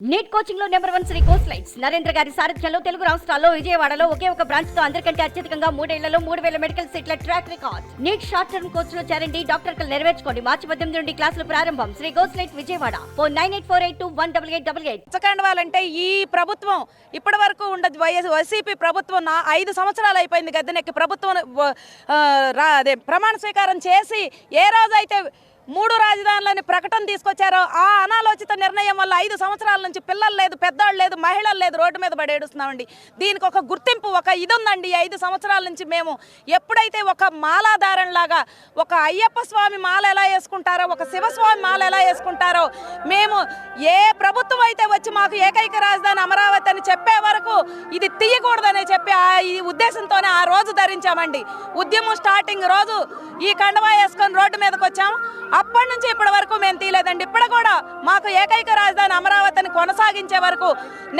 Neat కోచింగ్లో number one Sri కోర్స్ లైట్స్ నరేంద్ర గారి సారథ్యంలో తెలుగు రాష్ట్రాల్లో విజయవాడలో ఒకే ఒక బ్రాంచ్తో అందరికంటే అత్యధికంగా మూడేళ్ళలో మూడు వేల మెడికల్ సీట్ల track record NEET short term కోర్స్లో చేరండి డాక్టర్ కలు నెరవేర్చుకోండి. మార్చి పద్దెనిమిది నుండి క్లాసులు ప్రారంభం. శ్రీ కోర్స్ light Vijayawada. Four nine eight four eight two one double eight double eight. వాళ్ళంటే ఈ ప్రభుత్వం ఇప్పటి వరకు ఉండదు వైఎస్ వైసీపీ ప్రభుత్వం నా ఐదు సంవత్సరాలు అయిపోయింది గద్దెనెక్కి. ప్రభుత్వం అదే ప్రమాణ స్వీకారం చేసి ఏ రోజైతే మూడు రాజధానులని ప్రకటన తీసుకొచ్చారో. ఆ అనాలోచిత నిర్ణయం వల్ల ఐదు సంవత్సరాల నుంచి పిల్లలు లేదు పెద్దవాళ్ళు లేదు మహిళలు లేదు రోడ్డు మీద పడి ఏడుస్తున్నామండి. దీనికి ఒక గుర్తింపు ఒక ఇది ఉందండి ఐదు సంవత్సరాల నుంచి మేము ఎప్పుడైతే ఒక మాలాధారంలాగా ఒక అయ్యప్ప స్వామి మాల ఎలా వేసుకుంటారో ఒక శివస్వామి మాల ఎలా వేసుకుంటారో మేము ఏ ప్రభుత్వం అయితే వచ్చి మాకు ఏకైక రాజధాని అమరావతి అని చెప్పే వరకు ఇది తీయకూడదని చెప్పి ఆ ఈ ఉద్దేశంతోనే ఆ రోజు ధరించామండి. ఉద్యమం స్టార్టింగ్ రోజు ఈ కండవా వేసుకొని రోడ్డు మీదకి వచ్చాము. అప్పటి నుంచి ఇప్పటి వరకు మేము తీయలేదండి. ఇప్పుడు కూడా మాకు ఏకైక రాజధాని అమరావతిని కొనసాగించే వరకు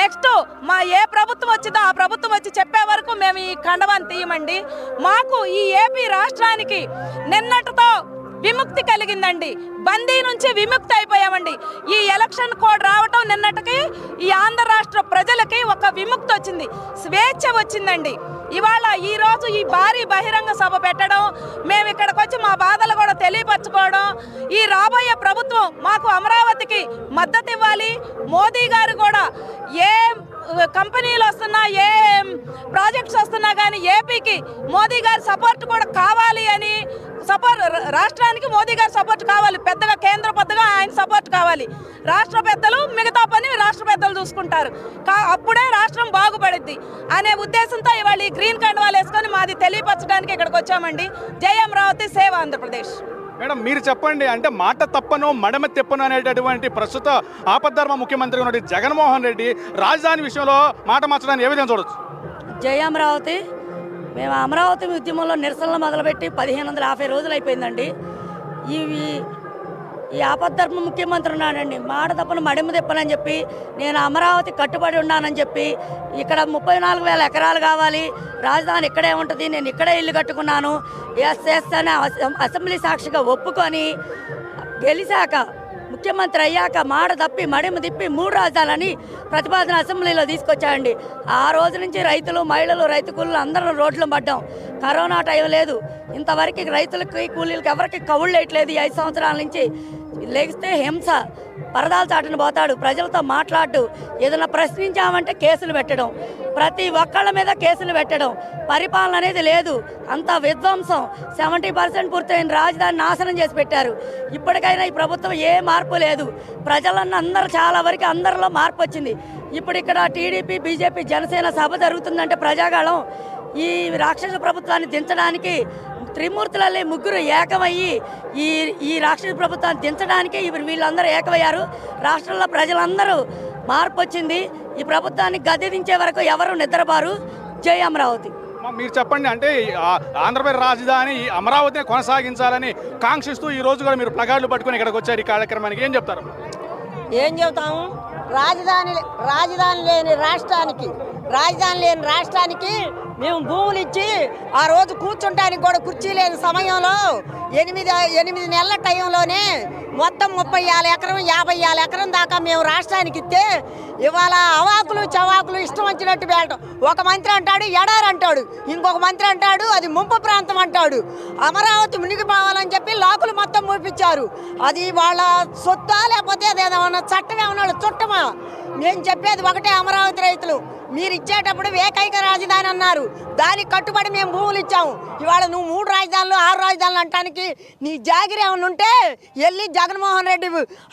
నెక్స్ట్ మా ఏ ప్రభుత్వం వచ్చిందో ఆ ప్రభుత్వం వచ్చి చెప్పే వరకు మేము ఈ కండవాన్ని తీయమండి. మాకు ఈ ఏపీ రాష్ట్రానికి నిన్నటితో విముక్తి కలిగిందండి. బందీ నుంచి విముక్తి అయిపోయామండి. ఈ ఎలక్షన్ కోడ్ రావటం నిన్నటికి ఈ ఆంధ్ర రాష్ట్ర ప్రజలకి ఒక విముక్తి వచ్చింది. స్వేచ్ఛ వచ్చిందండి. ఇవాళ ఈరోజు ఈ భారీ బహిరంగ సభ పెట్టడం మేము ఇక్కడికి వచ్చి మా బాధలు కూడా తెలియపరచుకోవడం ఈ రాబోయే ప్రభుత్వం మాకు అమరావతికి మద్దతు ఇవ్వాలి. మోదీ గారు కూడా ఏ కంపెనీలు వస్తున్నా ఏ ప్రాజెక్ట్స్ వస్తున్నా కానీ ఏపీకి మోదీ గారి సపోర్ట్ కూడా కావాలి అని సపోర్ట్ రాష్ట్రానికి మోదీ గారి సపోర్ట్ కావాలి. పెద్దగా కేంద్ర పెద్దగా ఆయన సపోర్ట్ కావాలి. రాష్ట్ర పెద్దలు మిగతా పని రాష్ట్ర పెద్దలు చూసుకుంటారు. కా అప్పుడే రాష్ట్రం బాగుపడుద్ది అనే ఉద్దేశంతో ఇవాళ ఈ గ్రీన్ కండువాలు వేసుకొని మాది తెలియపరచడానికి ఇక్కడికి వచ్చామండి. జై అమరావతి సేవ ఆంధ్రప్రదేశ్. మేడం మీరు చెప్పండి అంటే మాట తప్పను మడమ తెప్పను అనేటటువంటి ప్రస్తుత ఆపద్ధర్మ ముఖ్యమంత్రి ఉన్నటువంటి జగన్మోహన్ రెడ్డి రాజధాని విషయంలో మాట మార్చడాన్ని ఏ విధంగా చూడొచ్చు? జై అమరావతి మేము అమరావతి ఉద్యమంలో నిరసనలు మొదలుపెట్టి పదిహేను వందల యాభై రోజులు అయిపోయిందండి. ఇవి ఈ ఆపద్ధర్మ ముఖ్యమంత్రి ఉన్నాడండి. మాట తప్పను మడిమ తిప్పనని చెప్పి నేను అమరావతి కట్టుబడి ఉన్నానని చెప్పి ఇక్కడ ముప్పై నాలుగు వేల ఎకరాలు కావాలి రాజధాని ఇక్కడే ఉంటుంది నేను ఇక్కడే ఇల్లు కట్టుకున్నాను. ఎస్ అనే అసెంబ్లీ సాక్షిగా ఒప్పుకొని గెలిచాక ముఖ్యమంత్రి అయ్యాక మాట తప్పి మడిమ తిప్పి మూడు రాజధానులని ప్రతిపాదన అసెంబ్లీలో తీసుకొచ్చాయండి ఆ రోజు నుంచి రైతులు మహిళలు రైతు కూలీలు అందరం రోడ్లు పడ్డాం. కరోనా టైం లేదు. ఇంతవరకు రైతులకి కూలీలకి ఎవరికి కవుళ్ళు వేయట్లేదు ఈ ఐదు సంవత్సరాల నుంచి. లేగిస్తే హింస. పరదాలు చాటున పోతాడు. ప్రజలతో మాట్లాడు. ఏదైనా ప్రశ్నించామంటే కేసులు పెట్టడం. ప్రతి ఒక్కళ్ళ మీద కేసులు పెట్టడం. పరిపాలన అనేది లేదు. అంత విధ్వంసం. సెవెంటీ పర్సెంట్ పూర్తయిన రాజధాని నాశనం చేసి పెట్టారు. ఇప్పటికైనా ఈ ప్రభుత్వం ఏ మార్పు లేదు. ప్రజలన్న అందరూ చాలా వరకు అందరిలో మార్పు వచ్చింది. ఇప్పుడు ఇక్కడ టీడీపీ బీజేపీ జనసేన సభ జరుగుతుందంటే ప్రజాగాళం ఈ రాక్షస ప్రభుత్వాన్ని దించడానికి త్రిమూర్తులలో ముగ్గురు ఏకమయ్యి ఈ ఈ రాక్షస ప్రభుత్వాన్ని దించడానికి ఇప్పుడు వీళ్ళందరూ ఏకమయ్యారు. రాష్ట్రంలో ప్రజలందరూ మార్పు వచ్చింది ఈ ప్రభుత్వాన్ని గద్దె దించే వరకు ఎవరు నిద్రపారు జై అమరావతి. మా మీరు చెప్పండి అంటే ఆంధ్రప్రదేశ్ రాజధాని అమరావతిని కొనసాగించాలని కాంక్షిస్తూ ఈ రోజు కూడా మీరు ప్లగార్డులు పట్టుకొని ఇక్కడికి వచ్చారు ఈ కార్యక్రమానికి. ఏం చెప్తారు? ఏం చెబుతాము రాజధాని రాజధాని లేని రాష్ట్రానికి రాజధాని లేని రాష్ట్రానికి మేము భూములు ఇచ్చి ఆ రోజు కూర్చుంటానికి కూడా కుర్చీ లేని సమయంలో ఎనిమిది ఎనిమిది నెలల టైంలోనే మొత్తం ముప్పై ఆరు ఎకరం యాభై ఆరు ఎకరం దాకా మేము రాష్ట్రానికి ఇస్తే ఇవాళ అవాకులు చవాకులు ఇష్టం వచ్చినట్టు వెళ్ళటం ఒక మంత్రి అంటాడు ఎడారి అంటాడు ఇంకొక మంత్రి అంటాడు అది ముంపు ప్రాంతం అంటాడు. అమరావతి మునిగిపోవాలని చెప్పి లాకులు మొత్తం ముడిపించారు. అది వాళ్ళ సొత్తా లేకపోతే అది ఏమన్నా చట్టం ఏమన్నా చుట్టమా? నేను చెప్పేది ఒకటే అమరావతి రైతులు. మీరు ఇచ్చేటప్పుడు ఏకైక రాజధాని అన్నారు. దానికి కట్టుబడి మేము భూములు ఇచ్చాము. ఇవాళ నువ్వు మూడు రాజధానులు ఆరు రాజధానులు అంటానికి నీ జాగిరి ఏమైనా ఉంటే వెళ్ళి జగన్మోహన్ రెడ్డి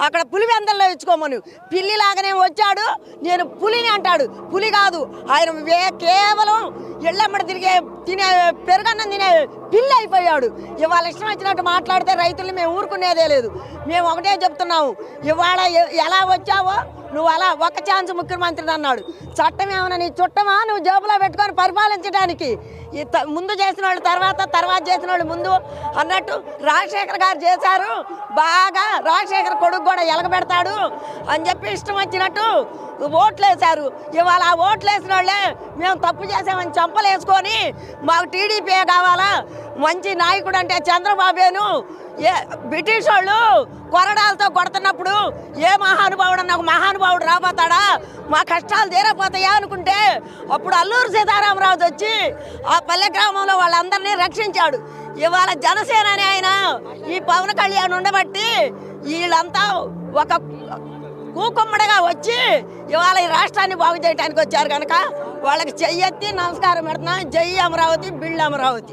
అక్కడ పులివెందల్లో ఇచ్చుకోమను. పిల్లి లాగానే వచ్చాడు నేను పులిని అంటాడు. పులి కాదు ఆయన వే- కేవలం ఎళ్ళమ్మడి తిరిగే తినే పెరుగన్నం తినే పిల్లి అయిపోయాడు. ఇవాళ ఇష్టం వచ్చినట్టు మాట్లాడితే రైతులు మేము ఊరుకునేదే లేదు. మేము ఒకటే చెప్తున్నాము ఇవాళ ఎలా వచ్చావో నువ్వు అలా ఒక్క ఛాన్స్ ముఖ్యమంత్రి అన్నాడు. చట్టం ఏమైనా నీ చుట్టమా? నువ్వు జేబులో పెట్టుకొని పరిపాలించడానికి. ముందు చేసిన వాళ్ళు తర్వాత తర్వాత చేసిన వాళ్ళు ముందు అన్నట్టు రాజశేఖర్ గారు చేశారు. బాగా రాజశేఖర్ కొడుకు కూడా ఎలగబెడతాడు అని చెప్పి ఇష్టం వచ్చినట్టు ఓట్లు వేశారు. ఇవాళ ఆ ఓట్లు వేసిన వాళ్ళే మేము తప్పు చేసామని చంపలేసుకొని మాకు టీడీపీ కావాలా? మంచి నాయకుడు అంటే చంద్రబాబేను ఏ బ్రిటిష్ వాళ్ళు కొరడాలతో కొడుతున్నప్పుడు ఏ మహానుభావుడు నాకు ఒక మహానుభావుడు రాబోతాడా? మా కష్టాలు తీరపోతాయా అనుకుంటే అప్పుడు అల్లూరు సీతారామరాజు వచ్చి ఆ పల్లె గ్రామంలో వాళ్ళందరినీ రక్షించాడు. ఇవాళ జనసేన అని ఆయన ఈ పవన్ కళ్యాణ్ ఉండబట్టి వీళ్ళంతా ఒక కూకుమ్మడిగా వచ్చి ఇవాళ ఈ రాష్ట్రాన్ని బాగు చేయడానికి వచ్చారు కనుక వాళ్ళకి చెయ్యెత్తి నమస్కారం పెడుతున్నాం. జై అమరావతి బిళ్ళ అమరావతి.